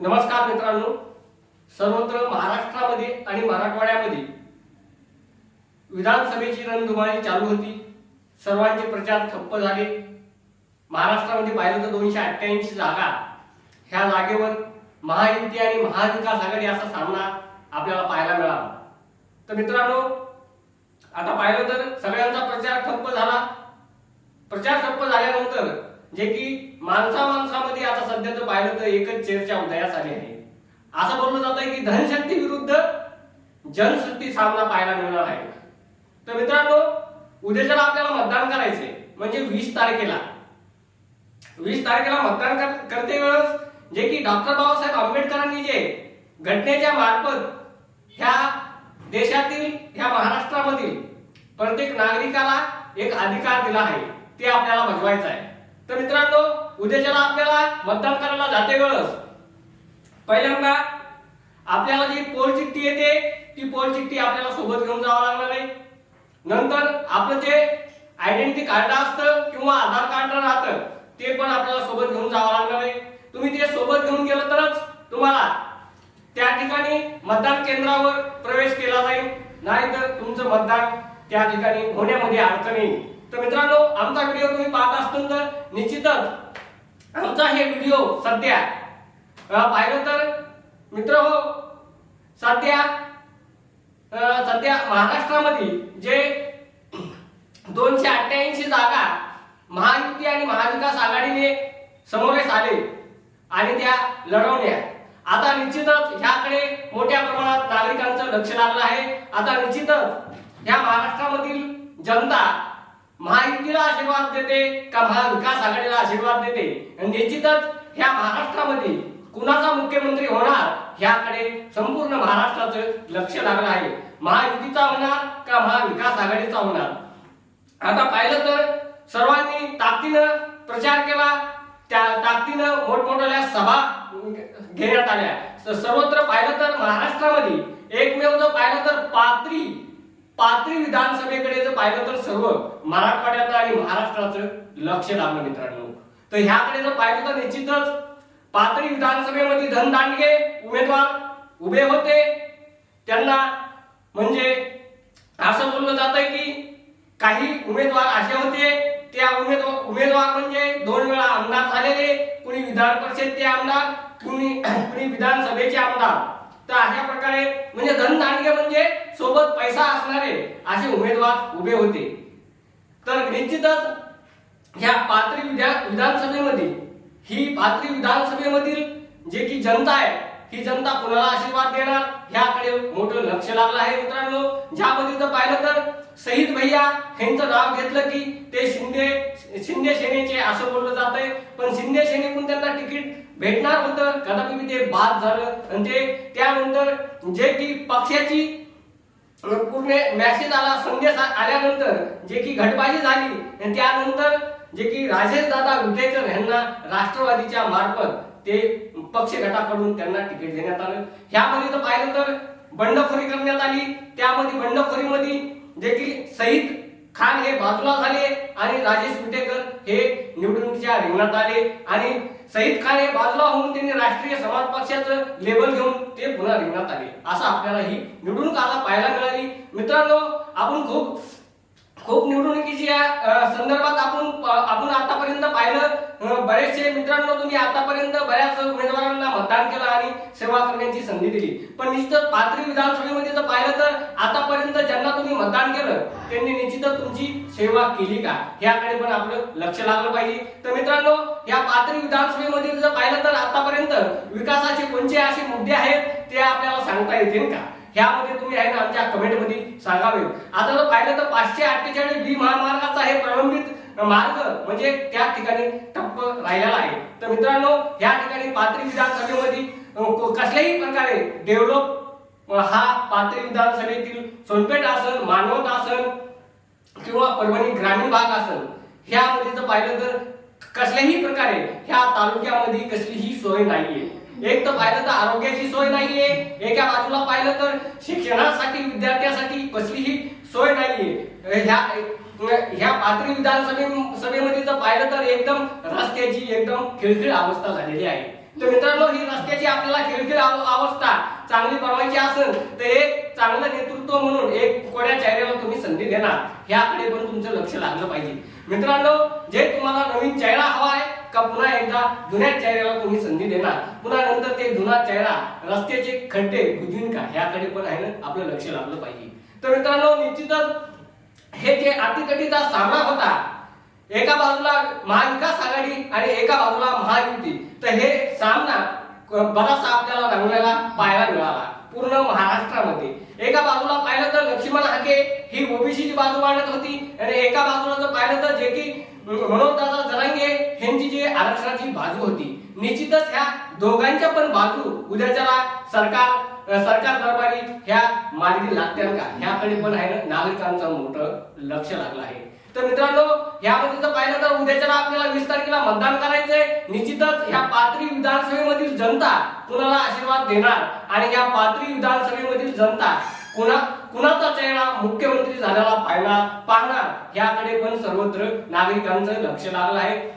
नमस्कार मित्रांनो. सर्वत्र महाराष्ट्रामध्ये आणि मराठवाड्यामध्ये विधानसभेची रणधुमाळी चालू होती. सर्वांचे प्रचार ठप्प झाले. महाराष्ट्रामध्ये पाहिलं तर दोनशे अठ्ठ्याऐंशी जागा. ह्या जागेवर महायुती आणि महाविकास आघाडी असा सामना आपल्याला पाहायला मिळाला. तर मित्रांनो आता पाहिलं तर सगळ्यांचा प्रचार ठप्प झाला. प्रचार ठप्प झाल्यानंतर जे की माणसा माणसामध्ये आता सध्या तर पाहिलं तर एकच चर्चा उदयास आली आहे. असं बोललं जात आहे की धनशक्ती विरुद्ध जनशक्ती सामना पाहायला मिळणार आहे. तर मित्रांनो उद्याच्याला आपल्याला मतदान करायचे म्हणजे वीस तारखेला. वीस तारखेला मतदान कर- करते वेळेस जे की डॉक्टर बाबासाहेब आंबेडकरांनी जे घटनेच्या मार्फत ह्या देशातील ह्या महाराष्ट्रामधील प्रत्येक नागरिकाला एक अधिकार दिला आहे ते आपल्याला बजवायचं आहे. तर मित्रांनो उद्याच्याला आपल्याला मतदान करायला जाते गळस पहिल्यांदा आपल्याला जी पोल चिठ्ठी येते ती पोल चिठ्ठी आपल्याला सोबत घेऊन जावं लागणार आहे. नंतर आपलं जे आयडेंटिटी कार्ड असतं किंवा आधार कार्ड राहतं ते पण आपल्याला सोबत घेऊन जावं लागणार आहे. तुम्ही ते सोबत घेऊन गेलं तरच तुम्हाला त्या ठिकाणी मतदान केंद्रावर प्रवेश केला जाईल. नाहीतर तुमचं मतदान त्या ठिकाणी होण्यामध्ये अडचण येईल. तर मित्रांनो आमचा व्हिडिओ तुम्ही पाहत असतील तर निश्चितच आमचा हे व्हिडिओ सध्या पाहिलं तर मित्र हो सध्या सध्या महाराष्ट्रामध्ये जे दोनशे अठ्ठ्याऐंशी जागा महायुती आणि महाविकास आघाडीने समोरेस आले आणि त्या लढवल्या आता निश्चितच ह्याकडे मोठ्या प्रमाणात नागरिकांचं लक्ष लागलं आहे. आता निश्चितच ह्या महाराष्ट्रामधील जनता महायुतीला आशीर्वाद देते का महाविकास आघाडीला आशीर्वाद देते? आणि निश्चितच ह्या महाराष्ट्रामध्ये कुणाचा मुख्यमंत्री होणार ह्याकडे संपूर्ण महाराष्ट्राचं लक्ष लागलं आहे. महायुतीचा होणार का महाविकास आघाडीचा होणार? आता पाहिलं तर सर्वांनी ताकदीनं प्रचार केला. त्या ताकदीनं मोठमोठ्या सभा घेण्यात आल्या. सर्वत्र पाहिलं तर महाराष्ट्रामध्ये एकमेव जर पाहिलं तर पात्री पात्री विधानसभेकडे जर पाहिलं तर सर्व मराठवाड्याचं आणि महाराष्ट्राचं लक्ष लागलं मित्रांनो. तर ह्याकडे जर पाहिलं तर निश्चितच पात्री विधानसभेमध्ये धनदांडगे उमेदवार उभे होते. त्यांना म्हणजे असं बोललं जात आहे की काही उमेदवार असे होते त्या उमेदवार उमेदवार म्हणजे दोन वेळा आमदार झालेले कुणी विधान परिषदचे आमदार कुणी कुणी विधानसभेचे आमदार. तर अशा प्रकारे म्हणजे धनधान्य म्हणजे सोबत पैसा असणारे असे उमेदवार उभे होते. तर निश्चितच ह्या पात्री विधानसभेमध्ये ही पात्री विधानसभेमधील जे की जनता आहे ही जनता कुणाला आशीर्वाद देणार? ह्याकडे मोठं लक्ष लागलं आहे मित्रांनो. ज्यामध्ये जर पाहिलं तर शहीद भैया यांचं नाव घेतलं की ते शिंदे शिंदे सेनेचे असं बोललं जात आहे पण शिंदे सेनेकडून त्यांना तिकीट भेटणार होतं. कदापि ते बाद झालं. आणि ते त्यानंतर जे की पक्षाची पूर्ण मॅसेज आला संदेश आल्यानंतर जे की घटबाजी झाली. आणि त्यानंतर जे की राजेश दादा विटेकर यांना राष्ट्रवादीच्या मार्फत ते पक्ष गटाकडून त्यांना तिकीट देण्यात आलं. ह्यामध्ये तर पाहिलं तर बंडखोरी करण्यात आली. त्यामध्ये बंडखोरीमध्ये जे की खान हे बाजूला झाले आणि राजेश विटेकर हे निवडणुकीच्या रिंगणात आले. आणि सईद खान हे बाजूला होऊन त्यांनी राष्ट्रीय समाज पक्षाचं लेबल घेऊन ते पुन्हा रिंगणात आले. असं आपल्याला ही निवडणूक आता पाहायला मिळाली. मित्रांनो आपण खूप खूप निवडणुकीच्या संदर्भात आपण आपण आतापर्यंत पाहिलं. बरेचसे मित्रांनो तुम्ही आतापर्यंत बऱ्याच उमेदवारांना मतदान केलं आणि सेवा करण्याची संधी दिली. पण निश्चित पाथरी विधानसभेमध्ये जर पाहिलं तर आतापर्यंत ज्यांना तुम्ही मतदान केलं त्यांनी निश्चितच तुमची सेवा केली का? ह्याकडे पण आपलं लक्ष लागलं पाहिजे. तर मित्रांनो या पाथरी विधानसभेमध्ये जर पाहिलं तर आतापर्यंत विकासाचे कोणते असे मुद्दे आहेत ते आपल्याला सांगता येतील का? ह्यामध्ये तुम्ही आहे ना आमच्या कमेंटमध्ये सांगावे. आता जर पाहिलं तर पाचशे अठ्ठेचाळीस बी महामार्गाचा हे प्रलंबित मार्ग म्हणजे त्या ठिकाणी ठप्प राहिलेला आहे. तर मित्रांनो या ठिकाणी पाथरी विधानसभेमध्ये कसल्याही प्रकारे डेव्हलप हा पाथरी विधानसभेतील सोनपेठ आसन मानवत आसन किंवा परभणी ग्रामीण भाग आसन ह्यामध्ये जर पाहिलं तर कसल्याही प्रकारे ह्या तालुक्यामध्ये कसलीही सोय नाहीये. एक तर पाहिलं तर आरोग्याची सोय नाहीये. एका बाजूला पाहिलं तर शिक्षणासाठी विद्यार्थ्यासाठी कसलीही सोय नाहीये. ह्या ह्या पाथरी विधानसभे सभेमध्ये जर पाहिलं तर एकदम रस्त्याची एकदम खिळखिळ अवस्था झालेली आहे. तर मित्रांनो ही रस्त्याची आपल्याला खिळखिळ अवस्था चांगली बनवायची असेल तर एक चांगलं नेतृत्व म्हणून एक कोड्या चेहऱ्याला तुम्ही संधी देणार. ह्याकडे पण तुमचं लक्ष लागलं पाहिजे. मित्रांनो जे तुम्हाला नवीन चेहरा हवा आहे का पुन्हा एकदा जुन्या चेहऱ्याला तुम्ही संधी देणार? पुन्हा नंतर ते जुना चेहरा रस्त्याचे खड्डे बुजवीन का? याकडे पण आहे ना आपलं लक्ष लागलं पाहिजे. तर मित्रांनो निश्चितच हे जे अतिकटीचा सामना होता एका बाजूला महाविकास आघाडी आणि एका बाजूला महायुती तर हे सामना बराचसा आपल्याला रंगलेला पाहायला मिळाला पूर्ण महाराष्ट्रामध्ये. एका बाजूला पाहिलं तर लक्ष्मण हाके ही ओबीसीची बाजू मांडत होती आणि एका बाजूला जर पाहिलं तर जे की म्हणून दादा जरांगे यांची जी आरक्षणाची बाजू होती निश्चितच ह्या दोघांच्या पण बाजू उद्याच्याला सरकार सरकार दरबारी ह्या मार्गी लागत्या का? ह्याकडे पण आहे नागरिकांचं मोठं लक्ष लागलं आहे. तर मित्रांनो यामध्ये जर पाहिलं तर उद्याच्याला आपल्याला वीस तारखेला मतदान करायचंय. निश्चितच ह्या पात्री विधानसभेमधील जनता कुणाला आशीर्वाद देणार? आणि या पात्री विधानसभेमधील जनता कुणा कुणाचा चेहरा मुख्यमंत्री झालेला पाहणार पाहणार? याकडे पण सर्वत्र नागरिकांचं लक्ष लागलं आहे.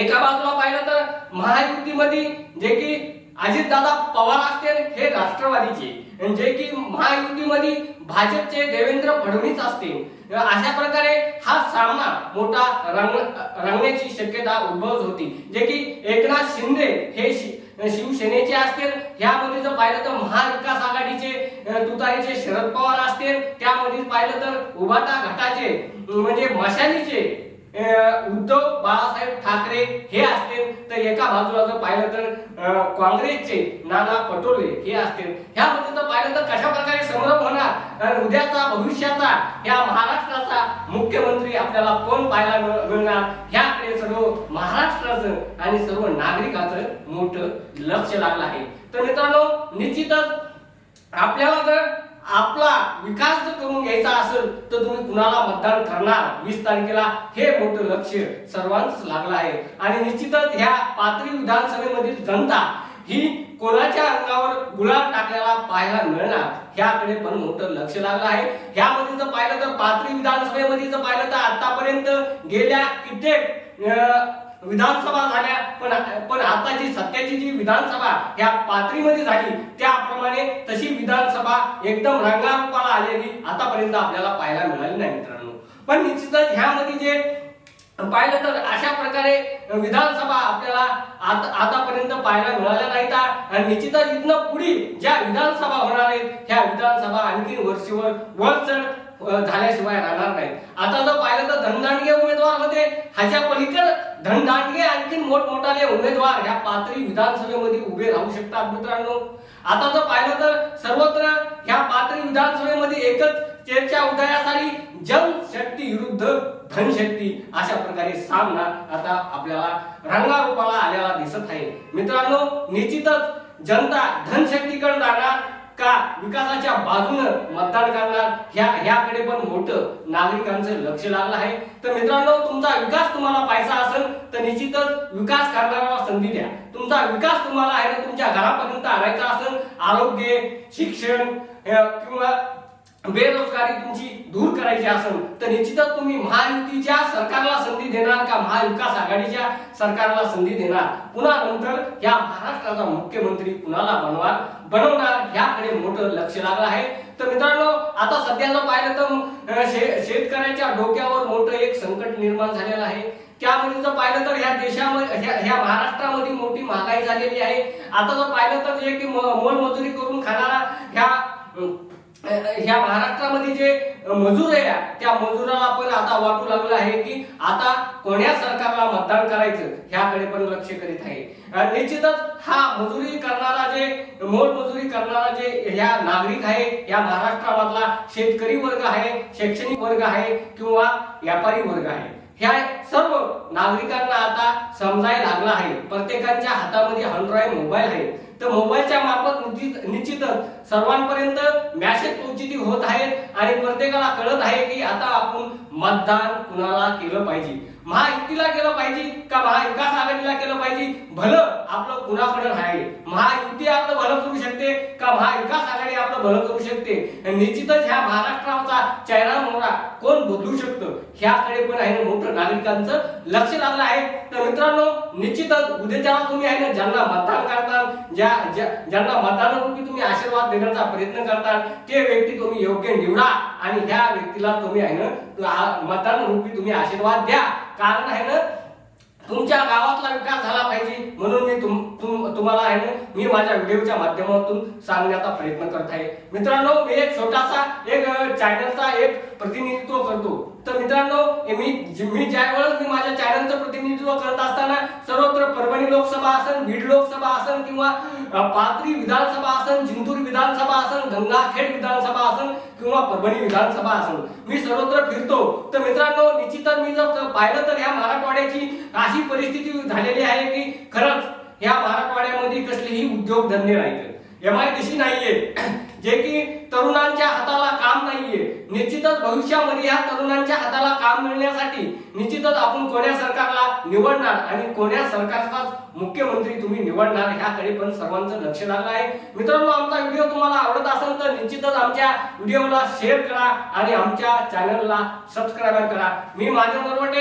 एका बाजूला पाहिलं तर महायुतीमध्ये जे की अजितदादा पवार असतील हे राष्ट्रवादीचे. जे की महायुतीमध्ये भाजपचे देवेंद्र फडणवीस असतील. अशा प्रकारे हा सामना मोठा रंग रंगण्याची शक्यता उद्भवत होती. जे की एकनाथ शिंदे हे शि- शिवसेनेचे असतील ह्यामध्ये जर पाहिलं तर महाविकास आघाडीचे तुतारीचे शरद पवार असतील त्यामध्ये पाहिलं तर उभाटा घाटाचे म्हणजे मशालीचे उद्धव बाळासाहेब ठाकरे हे असतील तर एका बाजूला जर पाहिलं तर काँग्रेसचे नाना पटोले हे असतील. ह्यामध्ये जर पाहिलं तर कशा प्रकारे संभ्रम होणार उद्याचा भविष्याचा या महाराष्ट्राचा मुख्यमंत्री आपल्याला कोण पाहायला मिळणार? ह्याकडे सर्व महाराष्ट्राचं आणि सर्व नागरिकाचं मोठं लक्ष लागलं आहे. तर मित्रांनो निश्चितच आपल्याला जर आपला विकास जर करून घ्यायचा असेल तर तुम्ही कुणाला मतदान करणार? वीस तारखेला हे मोठं लक्ष सर्वांच लागलं आहे. आणि निश्चितच ह्या पाथरी विधानसभेमधील जनता ही कोणाच्या अंगावर गुलाब टाकलेला पाहायला मिळणार ह्याकडे पण मोठं लक्ष लागलं आहे. ह्यामध्ये जर पाहिलं तर पाथरी विधानसभेमध्ये जर पाहिलं तर आतापर्यंत गेल्या कित्येक विधानसभा झाल्या पण पण आताची सत्याची जी विधानसभा ह्या पातळीमध्ये झाली त्याप्रमाणे तशी विधानसभा एकदम रंगारूपाला आलेली आतापर्यंत आपल्याला पाहायला मिळाली नाही मित्रांनो. पण निश्चितच ह्यामध्ये जे पाहिलं तर अशा प्रकारे विधानसभा आपल्याला आता आतापर्यंत पाहायला मिळाल्या नाहीत. आणि निश्चितच इथनं पुढे ज्या विधानसभा होणार आहेत ह्या विधानसभा आणखी वर्षीवर वर चढ झाल्याशिवाय राहणार नाही. आता जर पाहिलं तर धनदांडगे उमेदवार होते. ह्याच्या पलीकडे धनदांडगे आणखीन मोठमोठाले उमेदवार ह्या पाथरी विधानसभेमध्ये उभे राहू शकतात मित्रांनो. आता जर पाहिलं तर सर्वत्र ह्या पाथरी विधानसभेमध्ये एकच चर्चा उदयास आली जनशक्ती विरुद्ध धनशक्ती अशा प्रकारे सामना आता आपल्याला रंगारूपाला आलेला दिसत आहे. मित्रांनो निश्चितच जनता धनशक्तीकडे जाणार. का विकासाच्या बाजूनं मतदान करणार. ह्या ह्याकडे पण मोठं नागरिकांचं लक्ष लागलं आहे. तर मित्रांनो तुमचा विकास तुम्हाला पाहायचा असेल तर निश्चितच विकास करणाऱ्याला संधी द्या. तुमचा विकास तुम्हाला आहे ना तुमच्या घरापर्यंत आणायचा असेल आरोग्य शिक्षण किंवा बेरोजगारी तुमची दूर करायची असेल तर निश्चितच तुम्ही महायुतीच्या सरकारला संधी देणार का महाविकास आघाडीच्या सरकारला संधी देणार? पुन्हा नंतर या महाराष्ट्राचा मुख्यमंत्री कुणाला बनवा बनवणार याकडे मोठं लक्ष लागलं आहे. तर मित्रांनो आता सध्याचं पाहिलं तर शे- शेतकऱ्याच्या डोक्यावर मोठं एक संकट निर्माण झालेलं आहे. त्यामध्ये जर पाहिलं तर ह्या देशामध्ये ह्या महाराष्ट्रामध्ये मोठी महागाई झालेली आहे. आता जर पाहिलं तर जे की मोलमजुरी करून खाणारा ह्या ह्या महाराष्ट्रामध्ये जे मजूर आहे त्या मजुराला पण आता वाटू लागलं आहे की आता कोण्या सरकारला मतदान करायचं ह्याकडे पण लक्ष करीत आहे. निश्चितच हा मजुरी करणारा जे मोल मजुरी करणारा जे ह्या नागरिक आहे या महाराष्ट्रामधला शेतकरी वर्ग आहे शैक्षणिक वर्ग आहे किंवा व्यापारी वर्ग आहे ह्या सर्व नागरिकांना आता समजायला लागला आहे. प्रत्येकाच्या हातामध्ये अँड्रॉइड मोबाईल आहे. तर मोबाईलच्या मार्फत निश्चितच सर्वांपर्यंत मॅसेज पोहोचित होत आहेत आणि प्रत्येकाला कळत आहे की आता आपण मतदान कुणाला केलं पाहिजे. महायुतीला केलं पाहिजे का महाविकास आघाडीला केलं पाहिजे? भलं आपलं कुणाकडे आहे महायुती आपलं भलं करू शकते का महाविकास आघाडी आपलं भलं करू शकते? निश्चितच ह्या महाराष्ट्राचा चेहरा मोहरा कोण बदलू शकतं? ह्याकडे पण आहे ना मोठं नागरिकांचं लक्ष लागलं आहे. तर मित्रांनो निश्चितच उद्याच्या तुम्ही आहे ना ज्यांना मतदान करता ज्या ज्यांना मतदानापूर्वी तुम्ही आशीर्वाद देण्याचा प्रयत्न करतात ते व्यक्ती तुम्ही योग्य निवडा आणि ह्या व्यक्तीला तुम्ही आहे ना आ- मतदान रूपी तुम्ही आशीर्वाद द्या. कारण आहे ना तुमच्या गावातला विकास झाला पाहिजे म्हणून मी तुम, तुम, तुम्हाला आहे ना मी माझ्या व्हिडिओच्या माध्यमातून सांगण्याचा प्रयत्न करत आहे. मित्रांनो मी एक छोटासा एक चॅनलचा एक प्रतिनिधित्व करतो. तर मित्रांनो मी मी ज्या वेळेस मी माझ्या चॅनलचं प्रतिनिधित्व करत असताना सर्वत्र लोकसभा आसन बीड लोकसभा आसन किंवा अ, पाथरी विधानसभा आसन जिंतूर विधानसभा आसन गंगाखेड विधानसभा आसन किंवा परभणी विधानसभा आसन मी सर्वत्र फिरतो. तर मित्रांनो निश्चितच मी जर पाहिलं तर ह्या मराठवाड्याची अशी परिस्थिती झालेली आहे की खरंच ह्या मराठवाड्यामध्ये कसलेही उद्योगधंदे नाहीत. एम आय डी सी नाहीये. जे की तरुणांच्या निश्चितच भविष्यामध्ये या तरुणांच्या हाताला काम मिळण्यासाठी निश्चितच आपण कोण्या सरकारला निवडणार आणि कोण्या सरकारचाच मुख्यमंत्री तुम्ही निवडणार ह्याकडे पण सर्वांचं लक्ष लागलं आहे. मित्रांनो आमचा व्हिडिओ तुम्हाला आवडत असेल तर निश्चितच आमच्या व्हिडिओला शेअर करा आणि आमच्या चॅनलला सबस्क्राईब करा. मी माझ्या बरोबर